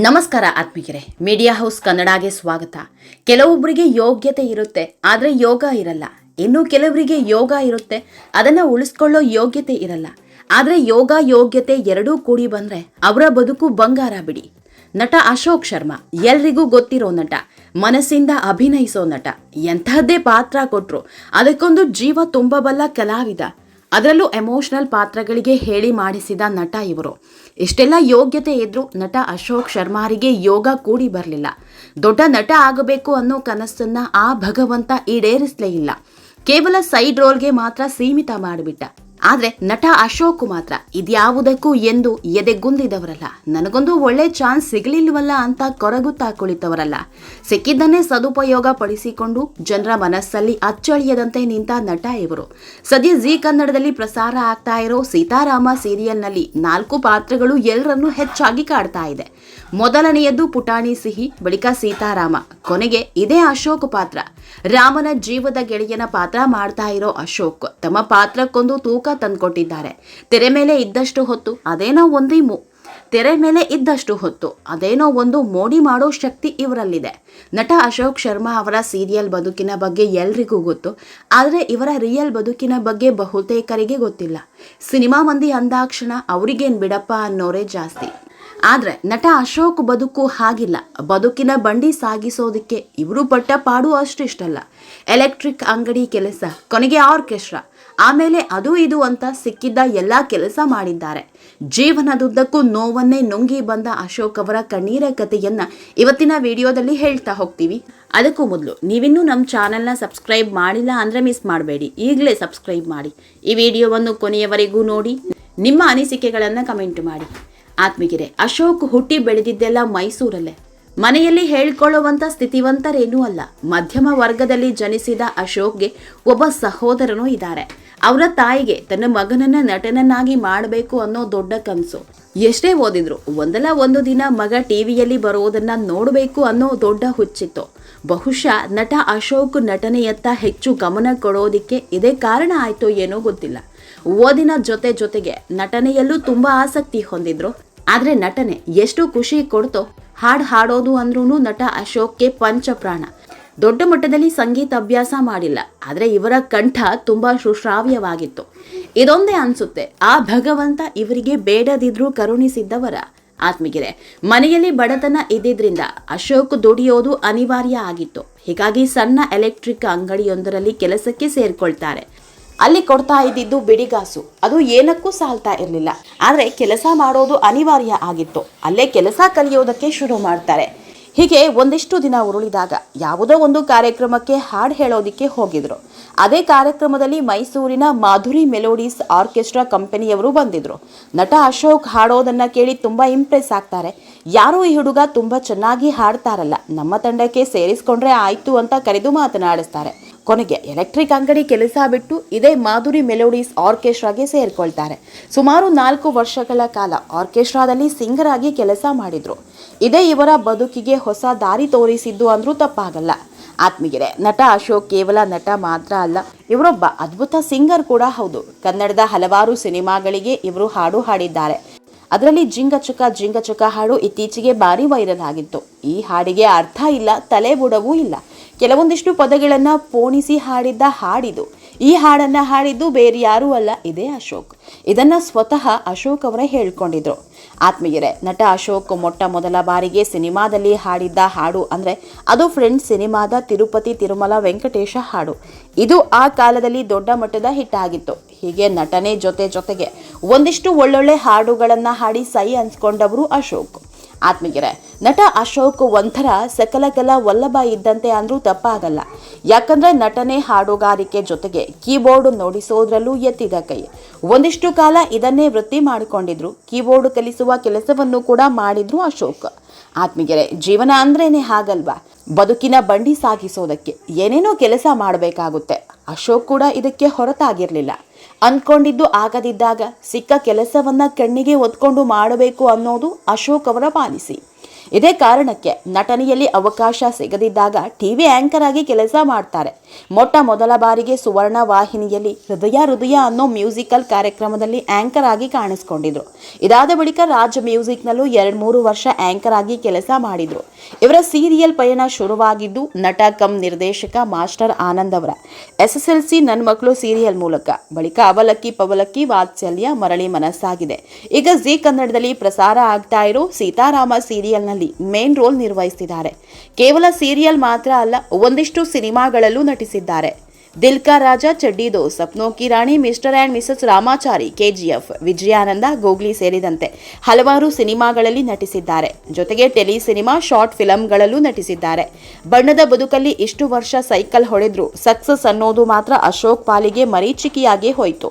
ನಮಸ್ಕಾರ ಆತ್ಮಿಕರೇ media house ಕನ್ನಡಗೆ ಸ್ವಾಗತ. ಕೆಲವೊಬ್ಬರಿಗೆ ಯೋಗ್ಯತೆ ಇರುತ್ತೆ, ಆದರೆ ಯೋಗ ಇರಲ್ಲ. ಇನ್ನು ಕೆಲವರಿಗೆ ಯೋಗ ಇರುತ್ತೆ, ಅದನ್ನು ಉಳಿಸ್ಕೊಳ್ಳೋ ಯೋಗ್ಯತೆ ಇರಲ್ಲ. ಆದರೆ ಯೋಗ ಯೋಗ್ಯತೆ ಎರಡೂ ಕೂಡಿ ಬಂದರೆ ಅವರ ಬದುಕು ಬಂಗಾರ ಬಿಡಿ. ನಟ ಅಶೋಕ್ ಶರ್ಮಾ, ಎಲ್ರಿಗೂ ಗೊತ್ತಿರೋ ನಟ, ಮನಸ್ಸಿಂದ ಅಭಿನಯಿಸೋ ನಟ, ಎಂಥದ್ದೇ ಪಾತ್ರ ಕೊಟ್ರು, ಅದಕ್ಕೊಂದು ಜೀವ ತುಂಬಬಲ್ಲ ಕಲಾವಿದ ಅದರಲ್ಲೂ ಎಮೋಷನಲ್ ಪಾತ್ರಗಳಿಗೆ ಹೇಳಿ ಮಾಡಿಸಿದ ನಟ ಇವರು. ಇಷ್ಟೆಲ್ಲ ಯೋಗ್ಯತೆ ಇದ್ರೂ ನಟ ಅಶೋಕ್ ಶರ್ಮಾರಿಗೆ ಯೋಗ ಕೂಡಿ ಬರಲಿಲ್ಲ. ದೊಡ್ಡ ನಟ ಆಗಬೇಕು ಅನ್ನೋ ಕನಸನ್ನ ಆ ಭಗವಂತ ಈಡೇರಿಸಲೇ ಇಲ್ಲ. ಕೇವಲ ಸೈಡ್ ರೋಲ್ಗೆ ಮಾತ್ರ ಸೀಮಿತ ಮಾಡಿಬಿಟ್ಟ. ಆದ್ರೆ ನಟ ಅಶೋಕ್ ಮಾತ್ರ ಇದ್ಯಾವುದಕ್ಕೂ ಎಂದು ಎದೆಗುಂದಿದವರಲ್ಲ. ನನಗೊಂದು ಒಳ್ಳೆ ಚಾನ್ಸ್ ಸಿಗಲಿಲ್ವಲ್ಲ ಅಂತ ಕೊರಗುತ್ತಾ ಕುಳಿತವರಲ್ಲ. ಸಿಕ್ಕಿದ್ದನ್ನೇ ಸದುಪಯೋಗ ಪಡಿಸಿಕೊಂಡು ಜನರ ಮನಸ್ಸಲ್ಲಿ ಅಚ್ಚಳಿಯದಂತೆ ನಿಂತ ನಟ ಇವರು. ಸದ್ಯ ಜೀ ಕನ್ನಡದಲ್ಲಿ ಪ್ರಸಾರ ಆಗ್ತಾ ಇರೋ ಸೀತಾರಾಮ ಸೀರಿಯಲ್ನಲ್ಲಿ ನಾಲ್ಕು ಪಾತ್ರಗಳು ಎಲ್ಲರನ್ನೂ ಹೆಚ್ಚಾಗಿ ಕಾಡ್ತಾ ಇದೆ. ಮೊದಲನೆಯದ್ದು ಪುಟಾಣಿ ಸಿಹಿ, ಬಳಿಕ ಸೀತಾರಾಮ. ಕೊನೆಗೆ ಇದೇ ಅಶೋಕ್ ಪಾತ್ರ. ರಾಮನ ಜೀವದ ಗೆಳೆಯನ ಪಾತ್ರ ಮಾಡ್ತಾ ಇರೋ ಅಶೋಕ್. ತಮ್ಮ ಪಾತ್ರಕ್ಕೊಂದು ತೂಕ ತಂದ್ಕೊಟ್ಟಿದ್ದಾರೆ. ತೆರೆ ಮೇಲೆ ಇದ್ದಷ್ಟು ಹೊತ್ತು ಅದೇನೋ ಒಂದೇ ಮು, ತೆರೆ ಮೇಲೆ ಇದ್ದಷ್ಟು ಹೊತ್ತು ಅದೇನೋ ಒಂದು ಮೋಡಿ ಮಾಡೋ ಶಕ್ತಿ ಇವರಲ್ಲಿದೆ. ನಟ ಅಶೋಕ್ ಶರ್ಮಾ ಅವರ ಸೀರಿಯಲ್ ಬದುಕಿನ ಬಗ್ಗೆ ಎಲ್ರಿಗೂ ಗೊತ್ತು, ಆದರೆ ಇವರ ರಿಯಲ್ ಬದುಕಿನ ಬಗ್ಗೆ ಬಹುತೇಕರಿಗೆ ಗೊತ್ತಿಲ್ಲ. ಸಿನಿಮಾ ಮಂದಿ ಅಂದಾಕ್ಷಣ ಅವರಿಗೇನು ಬಿಡಪ್ಪ ಅನ್ನೋರೇ ಜಾಸ್ತಿ. ಆದರೆ ನಟ ಅಶೋಕ್ ಬದುಕು ಹಾಗಿಲ್ಲ. ಬದುಕಿನ ಬಂಡಿ ಸಾಗಿಸೋದಕ್ಕೆ ಇವರು ಪಟ್ಟ ಪಾಡು ಅಷ್ಟಿಷ್ಟಲ್ಲ. ಎಲೆಕ್ಟ್ರಿಕ್ ಅಂಗಡಿ ಕೆಲಸ, ಕೊನೆಗೆ ಆರ್ಕೆಸ್ಟ್ರಾ ಆಮೇಲೆ ಅದು ಇದು ಅಂತ ಸಿಕ್ಕಿದ್ದ ಎಲ್ಲ ಕೆಲಸ ಮಾಡಿದ್ದಾರೆ. ಜೀವನದುದ್ದಕ್ಕೂ ನೋವನ್ನೇ ನುಂಗಿ ಬಂದ ಅಶೋಕ್ ಅವರ ಕಣ್ಣೀರ ಕಥೆಯನ್ನ ಇವತ್ತಿನ ವಿಡಿಯೋದಲ್ಲಿ ಹೇಳ್ತಾ ಹೋಗ್ತೀವಿ. ಅದಕ್ಕೂ ಮೊದಲು ನೀವಿನ್ನೂ ನಮ್ಮ ಚಾನೆಲ್ನ ಸಬ್ಸ್ಕ್ರೈಬ್ ಮಾಡಿಲ್ಲ ಅಂದರೆ ಮಿಸ್ ಮಾಡಬೇಡಿ. ಈಗಲೇ ಸಬ್ಸ್ಕ್ರೈಬ್ ಮಾಡಿ. ಈ ವಿಡಿಯೋವನ್ನು ಕೊನೆಯವರೆಗೂ ನೋಡಿ. ನಿಮ್ಮ ಅನಿಸಿಕೆಗಳನ್ನು ಕಮೆಂಟ್ ಮಾಡಿ. ಆತ್ಮಗಿರೆ ಅಶೋಕ್ ಹುಟ್ಟಿ ಬೆಳೆದಿದ್ದೆಲ್ಲ ಮೈಸೂರಲ್ಲೇ. ಮನೆಯಲ್ಲಿ ಹೇಳ್ಕೊಳ್ಳುವಂಥ ಸ್ಥಿತಿವಂತರೇನೂ ಅಲ್ಲ. ಮಧ್ಯಮ ವರ್ಗದಲ್ಲಿ ಜನಿಸಿದ ಅಶೋಕ್ಗೆ ಒಬ್ಬ ಸಹೋದರನೂ ಇದ್ದಾರೆ. ಅವರ ತಾಯಿಗೆ ತನ್ನ ಮಗನನ್ನ ನಟನನ್ನಾಗಿ ಮಾಡಬೇಕು ಅನ್ನೋ ದೊಡ್ಡ ಕನಸು. ಎಷ್ಟೇ ಓದಿದ್ರು ಒಂದಲ್ಲ ಒಂದು ದಿನ ಮಗ ಟಿವಿಯಲ್ಲಿ ಬರೋದನ್ನ ನೋಡಬೇಕು ಅನ್ನೋ ದೊಡ್ಡ ಹುಚ್ಚಿತ್ತು. ಬಹುಶಃ ನಟ ಅಶೋಕ್ ನಟನೆಯತ್ತ ಹೆಚ್ಚು ಗಮನ ಕೊಡೋದಿಕ್ಕೆ ಇದೇ ಕಾರಣ ಆಯ್ತೋ ಏನೋ ಗೊತ್ತಿಲ್ಲ. ಓದಿನ ಜೊತೆ ಜೊತೆಗೆ ನಟನೆಯಲ್ಲೂ ತುಂಬಾ ಆಸಕ್ತಿ ಹೊಂದಿದ್ರು. ಆದ್ರೆ ನಟನೆ ಎಷ್ಟು ಖುಷಿ ಕೊಡ್ತೋ ಹಾಡ್ ಹಾಡೋದು ಅಂದ್ರೂ ನಟ ಅಶೋಕ್ಗೆ ಪಂಚಪ್ರಾಣ. ದೊಡ್ಡ ಮಟ್ಟದಲ್ಲಿ ಸಂಗೀತ ಅಭ್ಯಾಸ ಮಾಡಿಲ್ಲ, ಆದ್ರೆ ಇವರ ಕಂಠ ತುಂಬಾ ಸುಶ್ರಾವ್ಯವಾಗಿತ್ತು. ಇದೊಂದೇ ಅನ್ಸುತ್ತೆ, ಆ ಭಗವಂತ ಇವರಿಗೆ ಬೇಡದಿದ್ರೂ ಕರುಣಿಸಿದ್ದವರ. ಆತ್ಮಿಗೆರೆ ಮನೆಯಲ್ಲಿ ಬಡತನ ಇದ್ದಿದ್ರಿಂದ ಅಶೋಕ್ ದುಡಿಯೋದು ಅನಿವಾರ್ಯ ಆಗಿತ್ತು. ಹೀಗಾಗಿ ಸಣ್ಣ ಎಲೆಕ್ಟ್ರಿಕ್ ಅಂಗಡಿಯೊಂದರಲ್ಲಿ ಕೆಲಸಕ್ಕೆ ಸೇರ್ಕೊಳ್ತಾರೆ. ಅಲ್ಲಿ ಕೊಡ್ತಾ ಇದ್ದಿದ್ದು ಬಿಡಿಗಾಸು. ಅದು ಏನಕ್ಕೂ ಸಾಲ್ತಾ ಇರಲಿಲ್ಲ. ಆದರೆ ಕೆಲಸ ಮಾಡೋದು ಅನಿವಾರ್ಯ ಆಗಿತ್ತು. ಅಲ್ಲೇ ಕೆಲಸ ಕಲಿಯೋದಕ್ಕೆ ಶುರು ಮಾಡ್ತಾರೆ. ಹೀಗೆ ಒಂದಿಷ್ಟು ದಿನ ಉರುಳಿದಾಗ ಯಾವುದೋ ಒಂದು ಕಾರ್ಯಕ್ರಮಕ್ಕೆ ಹಾಡು ಹೇಳೋದಕ್ಕೆ ಹೋಗಿದ್ರು. ಅದೇ ಕಾರ್ಯಕ್ರಮದಲ್ಲಿ ಮೈಸೂರಿನ ಮಾಧುರಿ ಮೆಲೋಡೀಸ್ ಆರ್ಕೆಸ್ಟ್ರಾ ಕಂಪನಿಯವರು ಬಂದಿದ್ರು. ನಟ ಅಶೋಕ್ ಹಾಡೋದನ್ನ ಕೇಳಿ ತುಂಬ ಇಂಪ್ರೆಸ್ ಆಗ್ತಾರೆ. ಯಾರು ಈ ಹುಡುಗ ತುಂಬ ಚೆನ್ನಾಗಿ ಹಾಡ್ತಾರಲ್ಲ. ನಮ್ಮ ತಂಡಕ್ಕೆ ಸೇರಿಸ್ಕೊಂಡ್ರೆ ಆಯ್ತು ಅಂತ ಕರೆದು ಮಾತನಾಡಿಸ್ತಾರೆ. ಕೊನೆಗೆ ಎಲೆಕ್ಟ್ರಿಕ್ ಅಂಗಡಿ ಕೆಲಸ ಬಿಟ್ಟು ಇದೇ ಮಾಧುರಿ ಮೆಲೋಡೀಸ್ ಆರ್ಕೆಸ್ಟ್ರಾಗೆ ಸೇರಿಕೊಳ್ತಾರೆ. ಸುಮಾರು ನಾಲ್ಕು ವರ್ಷಗಳ ಕಾಲ ಆರ್ಕೆಸ್ಟ್ರಾದಲ್ಲಿ ಸಿಂಗರ್ ಆಗಿ ಕೆಲಸ ಮಾಡಿದರು. ಇದೇ ಇವರ ಬದುಕಿಗೆ ಹೊಸ ದಾರಿ ತೋರಿಸಿದ್ದು ಅಂದರೂ ತಪ್ಪಾಗಲ್ಲ. ಆತ್ಮೀಗೆರೆ ನಟ ಅಶೋಕ್ ಕೇವಲ ನಟ ಮಾತ್ರ ಅಲ್ಲ, ಇವರೊಬ್ಬ ಅದ್ಭುತ ಸಿಂಗರ್ ಕೂಡ ಹೌದು. ಕನ್ನಡದ ಹಲವಾರು ಸಿನಿಮಾಗಳಿಗೆ ಇವರು ಹಾಡು ಹಾಡಿದ್ದಾರೆ. ಅದರಲ್ಲಿ ಜಿಂಗಚಕ ಜಿಂಗಚಕ ಹಾಡು ಇತ್ತೀಚೆಗೆ ಭಾರಿ ವೈರಲ್ ಆಗಿತ್ತು. ಈ ಹಾಡಿಗೆ ಅರ್ಥ ಇಲ್ಲ, ತಲೆ ಬುಡವೂ ಇಲ್ಲ. ಕೆಲವೊಂದಿಷ್ಟು ಪದಗಳನ್ನ ಪೋಣಿಸಿ ಹಾಡಿದ್ದ ಹಾಡಿದು. ಈ ಹಾಡನ್ನ ಹಾಡಿದ್ದು ಬೇರೆ ಯಾರೂ ಅಲ್ಲ, ಇದೇ ಅಶೋಕ್. ಇದನ್ನ ಸ್ವತಃ ಅಶೋಕ್ ಅವರೇ ಹೇಳ್ಕೊಂಡಿದ್ರು. ಆತ್ಮೀಯರೇ, ನಟ ಅಶೋಕ್ ಮೊಟ್ಟ ಮೊದಲ ಬಾರಿಗೆ ಸಿನಿಮಾದಲ್ಲಿ ಹಾಡಿದ್ದ ಹಾಡು ಅಂದ್ರೆ ಅದು ಫ್ರೆಂಡ್ಸ್ ಸಿನಿಮಾದ ತಿರುಪತಿ ತಿರುಮಲ ವೆಂಕಟೇಶ ಹಾಡು. ಇದು ಆ ಕಾಲದಲ್ಲಿ ದೊಡ್ಡ ಮಟ್ಟದ ಹಿಟ್ ಆಗಿತ್ತು. ಹೀಗೆ ನಟನೆ ಜೊತೆ ಜೊತೆಗೆ ಒಂದಿಷ್ಟು ಒಳ್ಳೊಳ್ಳೆ ಹಾಡುಗಳನ್ನ ಹಾಡಿ ಸೈ ಅನ್ಸ್ಕೊಂಡವರು ಅಶೋಕ್. ಆತ್ಮೀಯರೇ, ನಟ ಅಶೋಕ್ ಒಂಥರ ಸಕಲಕಲ ವಲ್ಲಭ ಇದ್ದಂತೆ ಅಂದ್ರೂ ತಪ್ಪಾಗಲ್ಲ. ಯಾಕಂದ್ರೆ ನಟನೆ ಹಾಡುಗಾರಿಕೆ ಜೊತೆಗೆ ಕೀಬೋರ್ಡ್ ನೋಡಿಸೋದ್ರಲ್ಲೂ ಎತ್ತಿದ ಕೈ. ಒಂದಿಷ್ಟು ಕಾಲ ಇದನ್ನೇ ವೃತ್ತಿ ಮಾಡಿಕೊಂಡಿದ್ರು, ಕೀಬೋರ್ಡ್ ಕಲಿಸುವ ಕೆಲಸವನ್ನು ಕೂಡ ಮಾಡಿದ್ರು ಅಶೋಕ್. ಆತ್ಮೀಯರೇ, ಜೀವನ ಅಂದ್ರೇನೆ ಹಾಗಲ್ವಾ? ಬದುಕಿನ ಬಂಡಿ ಸಾಗಿಸೋದಕ್ಕೆ ಏನೇನೋ ಕೆಲಸ ಮಾಡಬೇಕಾಗುತ್ತೆ. ಅಶೋಕ್ ಕೂಡ ಇದಕ್ಕೆ ಹೊರತಾಗಿರಲಿಲ್ಲ. ಅಂದ್ಕೊಂಡಿದ್ದು ಆಗದಿದ್ದಾಗ ಸಿಕ್ಕ ಕೆಲಸವನ್ನ ಕಣ್ಣಿಗೆ ಒತ್ಕೊಂಡು ಮಾಡಬೇಕು ಅನ್ನೋದು ಅಶೋಕ್ ಅವರ ಪಾಲಿಸಿ. ಇದೇ ಕಾರಣಕ್ಕೆ ನಟನೆಯಲ್ಲಿ ಅವಕಾಶ ಸಿಗದಿದ್ದಾಗ ಟಿವಿ ಆಂಕರ್ ಆಗಿ ಕೆಲಸ ಮಾಡ್ತಾರೆ. ಮೊಟ್ಟ ಮೊದಲ ಬಾರಿಗೆ ಸುವರ್ಣ ವಾಹಿನಿಯಲ್ಲಿ ಹೃದಯ ಹೃದಯ ಅನ್ನೋ ಮ್ಯೂಸಿಕಲ್ ಕಾರ್ಯಕ್ರಮದಲ್ಲಿ ಆಂಕರ್ ಆಗಿ ಕಾಣಿಸ್ಕೊಂಡಿದ್ರು. ಇದಾದ ಬಳಿಕ ರಾಜ್ ಮ್ಯೂಸಿಕ್ನಲ್ಲೂ ಎರಡು ಮೂರು ವರ್ಷ ಆಂಕರ್ ಆಗಿ ಕೆಲಸ ಮಾಡಿದ್ರು. ಇವರ ಸೀರಿಯಲ್ ಪಯಣ ಶುರುವಾಗಿದ್ದು, ನಟ ಕಂ ನಿರ್ದೇಶಕ ಮಾಸ್ಟರ್ ಆನಂದ್ ಅವರ. ಎಸ್ ಎಸ್ ಎಲ್ ಸಿ ನನ್ನ ಮಕ್ಕಳು ಸೀರಿಯಲ್ ಮೂಲಕ. ಬಳಿಕ ಅವಲಕ್ಕಿ ಪವಲಕ್ಕಿ ವಾತ್ಸಲ್ಯ ಮರಳಿ ಮನಸ್ಸಾಗಿದೆ. ಈಗ ಜಿ ಕನ್ನಡದಲ್ಲಿ ಪ್ರಸಾರ ಆಗ್ತಾ ಇರೋ ಸೀತಾರಾಮ ಸೀರಿಯಲ್ನಲ್ಲಿ ಮೇನ್ ರೋಲ್ ನಿರ್ವಹಿಸಿದ್ದಾರೆ ಕೇವಲ ಸೀರಿಯಲ್ ಮಾತ್ರ ಅಲ್ಲ, ಒಂದಿಷ್ಟು ಸಿನಿಮಾಗಳಲ್ಲೂ ನಟಿಸಿದ್ದಾರೆ. Dilka Raja Chaddi Dost Sapno Ki Rani, Mr and Mrs Ramachari, KGF, Vijayananda, Googly ಸೇರಿದಂತೆ ಹಲವಾರು ಸಿನಿಮಾಗಳಲ್ಲಿ ನಟಿಸಿದ್ದಾರೆ. ಜೊತೆಗೆ ಟೆಲಿ ಸಿನಿಮಾ, ಶಾರ್ಟ್ ಫಿಲಂಗಳಲ್ಲೂ ನಟಿಸಿದ್ದಾರೆ. ಬಣ್ಣದ ಬದುಕಲ್ಲಿ ಇಷ್ಟು ವರ್ಷ ಸೈಕಲ್ ಹೊಡೆದ್ರು, ಸಕ್ಸಸ್ ಅನ್ನೋದು ಮಾತ್ರ ಅಶೋಕ್ ಪಾಲಿಗೆ ಮರೀಚಿಕೆಯಾಗಿ ಹೋಯಿತು.